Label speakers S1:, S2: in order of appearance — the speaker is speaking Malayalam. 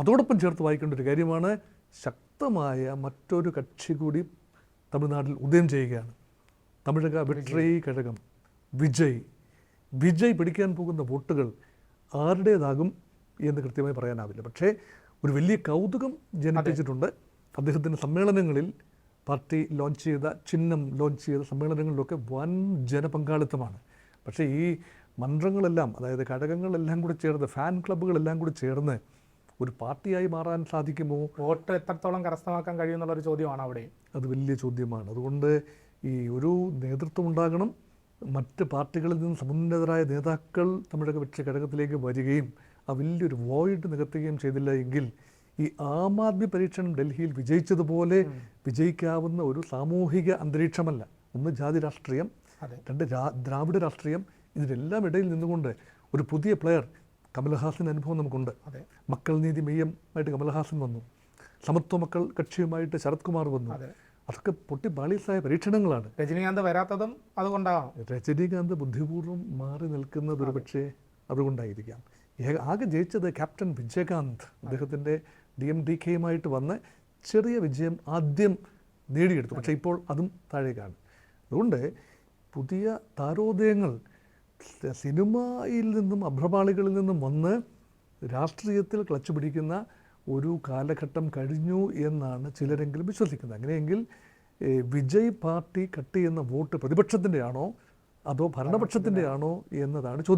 S1: അതോടൊപ്പം ചേർത്ത് വായിക്കേണ്ട ഒരു കാര്യമാണ് ശക്തമായ മറ്റൊരു കക്ഷി കൂടി തമിഴ്നാട്ടിൽ ഉദയം ചെയ്യുകയാണ്. തമിഴക വെട്രി കഴകം വിജയ്. വിജയ് പിടിക്കാൻ പോകുന്ന വോട്ടുകൾ ആരുടേതാകും എന്ന് കൃത്യമായി പറയാനാവില്ല. പക്ഷേ ഒരു വലിയ കൗതുകം ജനിപ്പിച്ചിട്ടുണ്ട്. അദ്ദേഹത്തിന്റെ സമ്മേളനങ്ങളിൽ പാർട്ടി ലോഞ്ച് ചെയ്ത ചിഹ്നം ലോഞ്ച് ചെയ്ത സമ്മേളനങ്ങളിലൊക്കെ വൻ ജനപങ്കാളിത്തമാണ്. പക്ഷേ ഈ മന്ത്രങ്ങളെല്ലാം അതായത് ഘടകങ്ങളെല്ലാം കൂടി ചേർന്ന് ഫാൻ ക്ലബ്ബുകളെല്ലാം കൂടി ചേർന്ന് ഒരു പാർട്ടിയായി മാറാൻ സാധിക്കുമോ?
S2: വോട്ട് എത്രത്തോളം കരസ്ഥമാക്കാൻ കഴിയുന്നുള്ള ഒരു ചോദ്യമാണ് അവിടെ.
S1: അത് വലിയ ചോദ്യമാണ്. അതുകൊണ്ട് ഈ ഒരു നേതൃത്വം ഉണ്ടാകണം. മറ്റ് പാർട്ടികളിൽ നിന്ന് സമുന്നതരായ നേതാക്കൾ തമിഴക പക്ഷ ഘടകത്തിലേക്ക് വരികയും ആ വലിയൊരു വോയിഡ് നികത്തുകയും ചെയ്തില്ല എങ്കിൽ ഈ ആം ആദ്മി പരീക്ഷണം ഡൽഹിയിൽ വിജയിച്ചതുപോലെ വിജയിക്കാവുന്ന ഒരു സാമൂഹിക അന്തരീക്ഷമല്ല. ഒന്ന് ജാതി രാഷ്ട്രീയം രണ്ട് ദ്രാവിഡ രാഷ്ട്രീയം ഇതിനെല്ലാം ഇടയിൽ നിന്നുകൊണ്ട് ഒരു പുതിയ പ്ലെയർ കമൽഹാസൻ അനുഭവം നമുക്കുണ്ട്.
S2: അതെ.
S1: മക്കൾ നീതി മെയ്യമായിട്ട് കമൽഹാസൻ വന്നു. സമത്വ മക്കൾ കക്ഷിയുമായിട്ട് ശരത് കുമാർ വന്നു.
S2: അതെ.
S1: അതൊക്കെ പൊട്ടി ബാളിസായ പരീക്ഷണങ്ങളാണ്.
S2: രജനീകാന്ത് വരാത്തതും അതുകൊണ്ടാണ്
S1: രജനീകാന്ത് ബുദ്ധിപൂർവം മാറി നിൽക്കുന്നത് ഒരു പക്ഷേ അതുകൊണ്ടായിരിക്കാം. ആകെ ജയിച്ചത് ക്യാപ്റ്റൻ വിജയകാന്ത്. അദ്ദേഹത്തിന്റെ ഡി എം ഡി കെയുമായിട്ട് വന്ന് ചെറിയ വിജയം ആദ്യം നേടിയെടുത്തു. പക്ഷേ ഇപ്പോൾ അതും താഴേക്കാണ് അതുകൊണ്ട് പുതിയ താരോദയങ്ങൾ സിനിമയിൽ നിന്നും അഭ്രപാളികളിൽ നിന്നും വന്ന് രാഷ്ട്രീയത്തിൽ ക്ലച്ച് പിടിക്കുന്ന ഒരു കാലഘട്ടം കഴിഞ്ഞു എന്നാണ് ചിലരെങ്കിലും വിശ്വസിക്കുന്നത്. അങ്ങനെയെങ്കിൽ വിജയ് പാർട്ടി കട്ട് ചെയ്യുന്ന വോട്ട് പ്രതിപക്ഷത്തിന്റെ ആണോ അതോ ഭരണപക്ഷത്തിന്റെ ആണോ എന്നതാണ് ചോദ്യം.